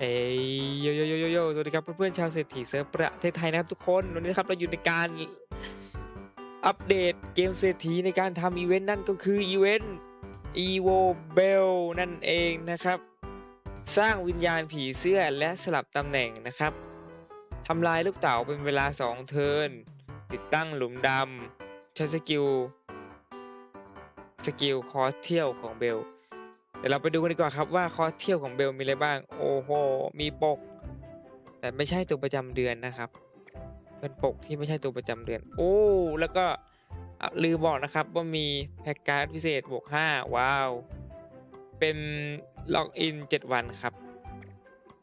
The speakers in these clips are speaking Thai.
เอ้ยโยโยโยโยโยสวัสดีครับเพื่อนๆชาวเศรษฐีเซิร์ฟประเทศไทยนะครับทุกคนวันนี้ครับเราอยู่ในการอัปเดตเกมเศรษฐีในการทำอีเวนต์นั่นก็คืออีเวนต์ Evo Bell นั่นเองนะครับ สร้างวิญญาณผีเสื้อและสลับตำแหน่งนะครับทำลายลูกเต๋าเป็นเวลา 2 เทิร์นติดตั้งหลุมดำใช้สกิลสกิลคอร์สเที่ยวของเบล เดี๋ยวเราไปดูกันดีกว่าครับว่าคอร์สเที่ยวของเบลมีอะไรบ้าง โอ้โห มีปก แต่ไม่ใช่ตัวประจำเดือนนะครับ เป็นปกที่ไม่ใช่ตัวประจำเดือน โอ้ แล้วก็ลืมบอกนะครับว่ามีแพ็กการ์ดพิเศษบวก5ว้าว เป็นล็อกอิน 7 วันครับ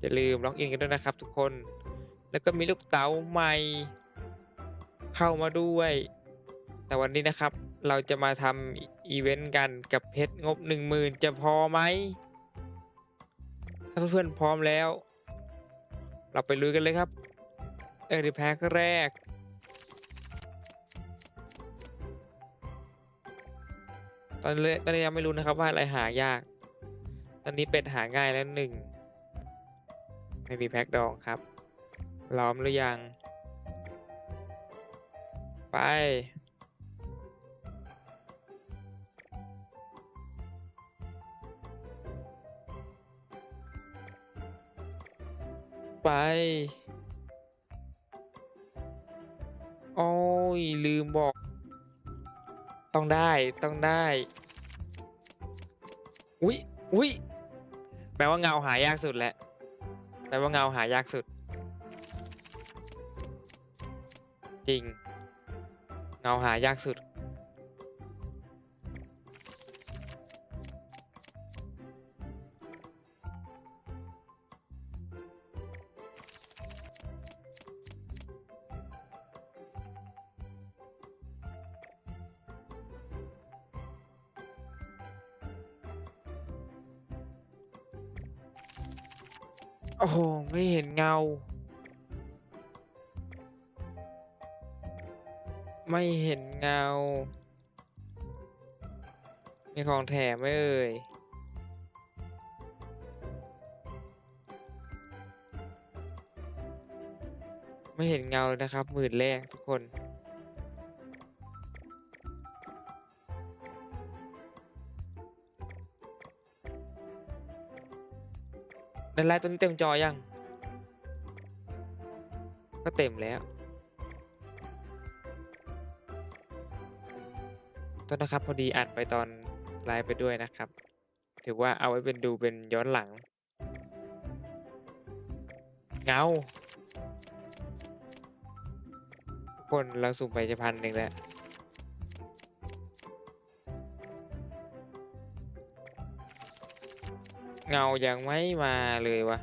อย่าลืมล็อกอินกันด้วยนะครับทุกคน แล้วก็มีลูกเต๋าใหม่เข้ามาด้วย แต่วันนี้นะครับเราจะมาทำ อีเวนต์กันกับเพชรงบ 10,000 จะพอไหม ถ้าเพื่อนๆพร้อมแล้ว เราไปลุยกันเลยครับเออดีแพ็กแรก ตอนนี้ตอนนี้ยังไม่รู้นะครับว่าอะไรหายาก ตอนนี้เป็ดหาง่ายแล้วหนึ่งไม่มีแพ็กดองครับล้อมหรือยัง ไป ไป โอ้ย ลืมบอก ต้องได้ ต้องได้ อุ๊ยอุ๊ยแปลว่าเงาหายากสุดแหละ แปลว่าเงาหายากสุด จริง เงาหายากสุด โอ้โห ไม่เห็นเงา ไม่เห็นเงา มีของแถมไหมเอ่ยไม่เห็นเงาเลยนะครับหมื่นแรกทุกคน ในไลน์ตัวนี้เต็มจอยัง ก็เต็มแล้ว ต้นนะครับพอดีอัดไปตอนไลฟ์ไปด้วยนะครับ ถือว่าเอาไว้เป็นดูเป็นย้อนหลัง เงาคนเราสุ่มไปจะพันหนึ่งแล้ว เงายังไม่มาเลยวะ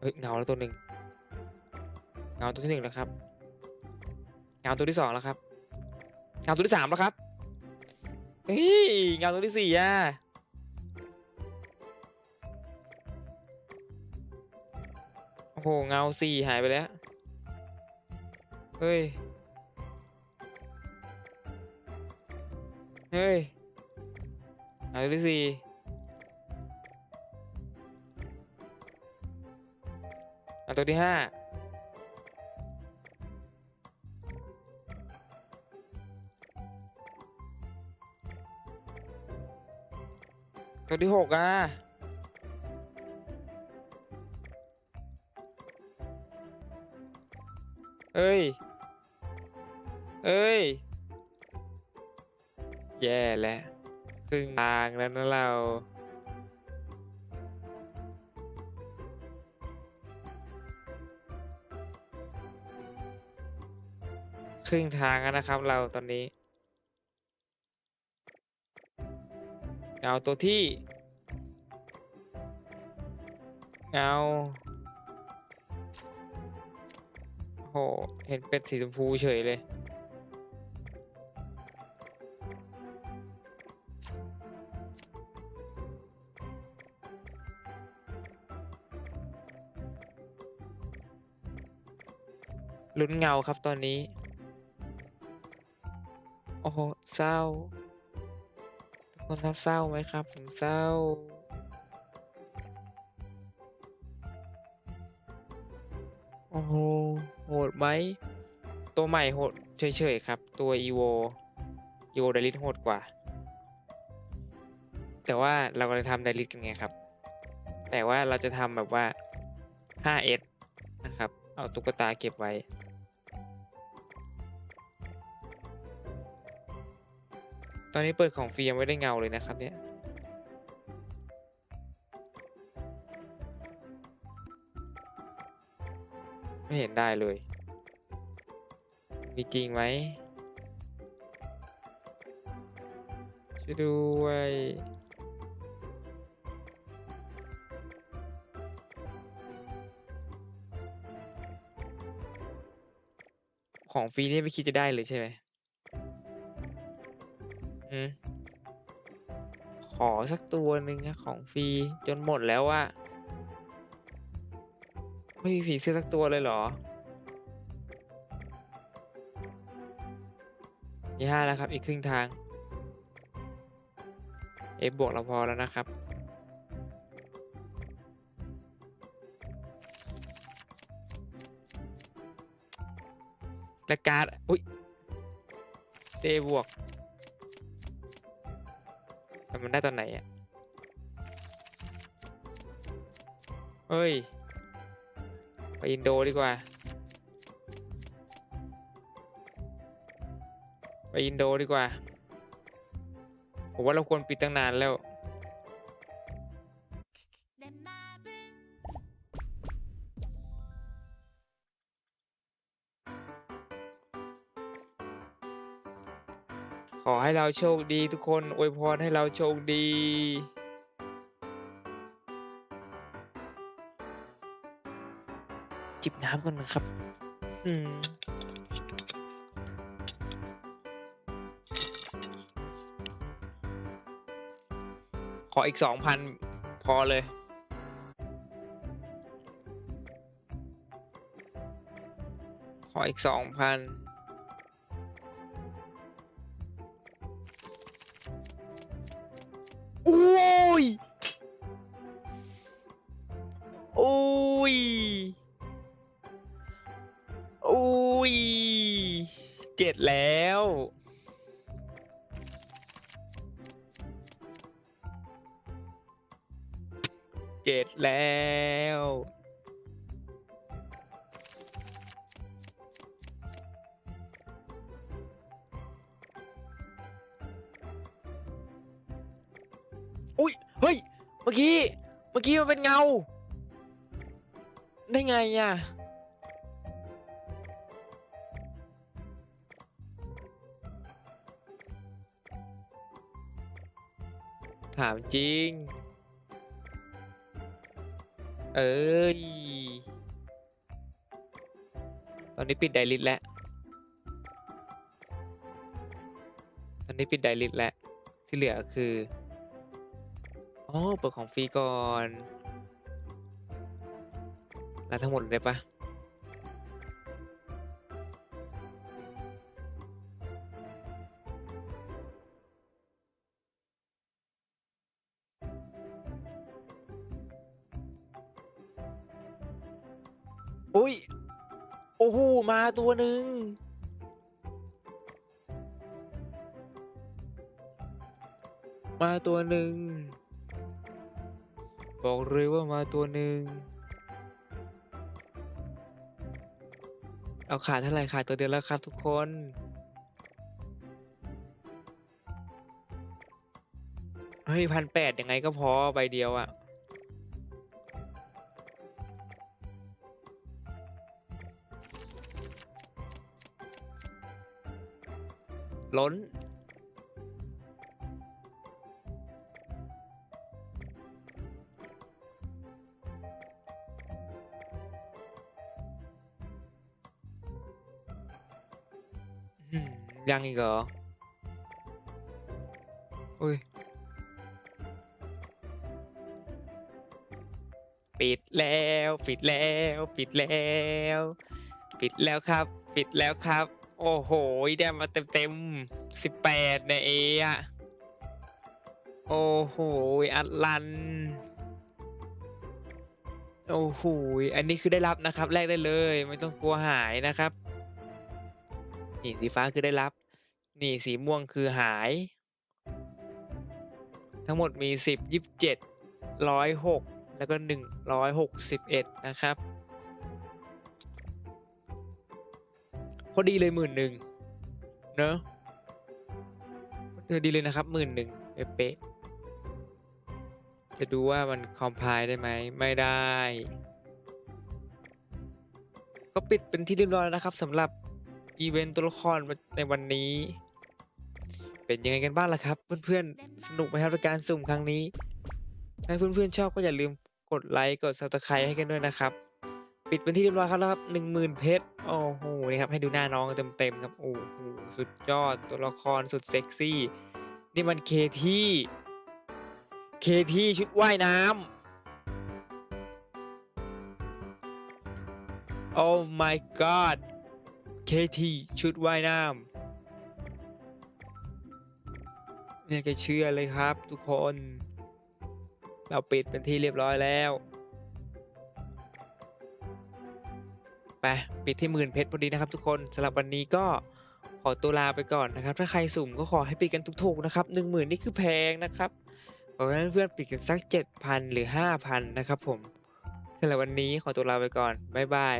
เฮ้ยเงาแล้วตัวหนึ่งเงาตัวที่หนึ่งแล้วครับเงาตัวที่สองแล้วครับเงาตัวที่สามแล้วครับเฮ้ยเงาตัวที่สี่อะโอ้โหเงาสี่หายไปแล้วเฮ้ยเฮ้ยเงาตัวที่สี่ ตัวที่ห้าตัวที่หกอะ เอ้ย เอ้ย แย่แล้วครึ่งทางแล้วนะเรา ครึ่งทางแล้วนะครับเราตอนนี้เงาตัวที่เงาโหเห็นเป็นสีชมพูเฉยเลยลุ้นเงาครับตอนนี้ เศร้าคนทำเศร้าไหมครับ ผมเศร้า โอ้โห โหดไหม ตัวใหม่โหดเฉยๆครับ ตัวอีโวอีโวไดริสโหดกว่า แต่ว่าเรากำลังทำไดริสกันไงครับ แต่ว่าเราจะทำแบบว่า 5S นะครับ เอาตุ๊กตาเก็บไว้ อนนี้เปิดของฟรียังไม่ได้เงาเลยนะครับเนี่ยไม่เห็นได้เลย มีจริงไหมช่วยด้วยของฟรีนี่ไม่คิดจะได้เลยใช่ไหมอืม ขอสักตัวหนึ่งนะของฟรีจนหมดแล้วอะไม่มีผีเสื้อสักตัวเลยเหรอมีห้าแล้วครับ อีกครึ่งทาง F บวกเราพอแล้วนะครับ และการ์ด อุ้ยเบวก มันได้ตอนไหนอะเฮ้ย ไปอินโดดีกว่า ไปอินโดดีกว่า ผมว่าเราควรปิดตั้งนานแล้ว เราโชคดีทุกคนอวยพรให้เราโชคดีจิบน้ำกันนะครับ อืม ขออีกสองพันพอเลย ขออีกสองพัน เจ็ดแล้ว อุ้ย เฮ้ย เมื่อกี้ เมื่อกี้มันเป็นเงา ได้ไงอะถามจริง เอ้ย ตอนนี้ปิดไดริทแล้ว ตอนนี้ปิดไดริทแล้ว ที่เหลือคืออ๋อเปิดของฟรีก่อน แล้วทั้งหมดเลยปะ อุ้ย โอ้โห มาตัวหนึ่งมาตัวหนึ่ง บอกเลยว่ามาตัวหนึ่ง เอาขาดเท่าไหร่ขาดตัวเดียวแล้วครับทุกคน เฮ้ยพันแปดยังไงก็พอใบเดียวอะ ล้นอืมยังอีกเหรอ อุ้ย ปิดแล้ว ปิดแล้ว ปิดแล้ว ปิดแล้วครับ ปิดแล้วครับ โอ้โห ได้มาเต็มเต็มสิบแปดในเออะโอ้โห อัดลัน โอ้โห อันนี้คือได้รับนะครับ แลกได้เลย ไม่ต้องกลัวหายนะครับ นี่สีฟ้าคือได้รับ นี่สีม่วงคือหาย ทั้งหมดมีสิบยี่สิบเจ็ดร้อยหกแล้วก็หนึ่งร้อยหกสิบเอ็ดนะครับ อดีเลยหมื่นหนึ่งเนอะเออดีเลยนะครับหมื่นหนึ่งเป๊ะจะดูว่ามันคอมไพล์ได้ไหมไม่ได้ ก็ปิดเป็นที่เรียบร้อยแล้วนะครับสำหรับอีเวนต์ตัวละครในวันนี้ เป็นยังไงกันบ้างล่ะครับ เพื่อนๆ สนุกไหมครับการสุ่มครั้งนี้ถ้าเพื่อนๆชอบก็อย่าลืมกดไลค์กด subscribe ให้กันด้วยนะครับ ปิดเป็นที่เรียบร้อยครับครับหนึ่งหมื่นเพชรโอ้โหนี่ครับให้ดูหน้าน้องเต็มๆครับโอ้โหสุดยอดตัวละครสุดเซ็กซี่ นี่มันเคที่ เคที่ชุดว่ายน้ำโอ้ my god เคที่ชุดว่ายน้ำเนี่ยจะเชื่อเลยครับทุกคน เราปิดเป็นที่เรียบร้อยแล้ว ไปปิดที่หมื่นเพชรพอดีนะครับ ทุกคนสำหรับวันนี้ก็ขอตัวลาไปก่อนนะครับ ถ้าใครสุ่มก็ขอให้ปิดกันถูกๆนะครับหนึ่งหมื่นนี่คือแพงนะครับขอให้เพื่อนๆปิดกันสักเจ็ดพันหรือห้าพันนะครับผมสำหรับวันนี้ขอตัวลาไปก่อนบ๊ายบาย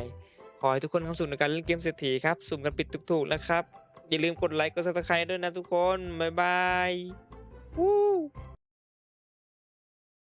ขอให้ทุกคนความสุขในการเล่นเกมเศรษฐีครับสุ่มกันปิดถูกๆนะครับอย่าลืมกดไลค์กดซับสไครต์ด้วยนะทุกคนบ๊ายบายวู้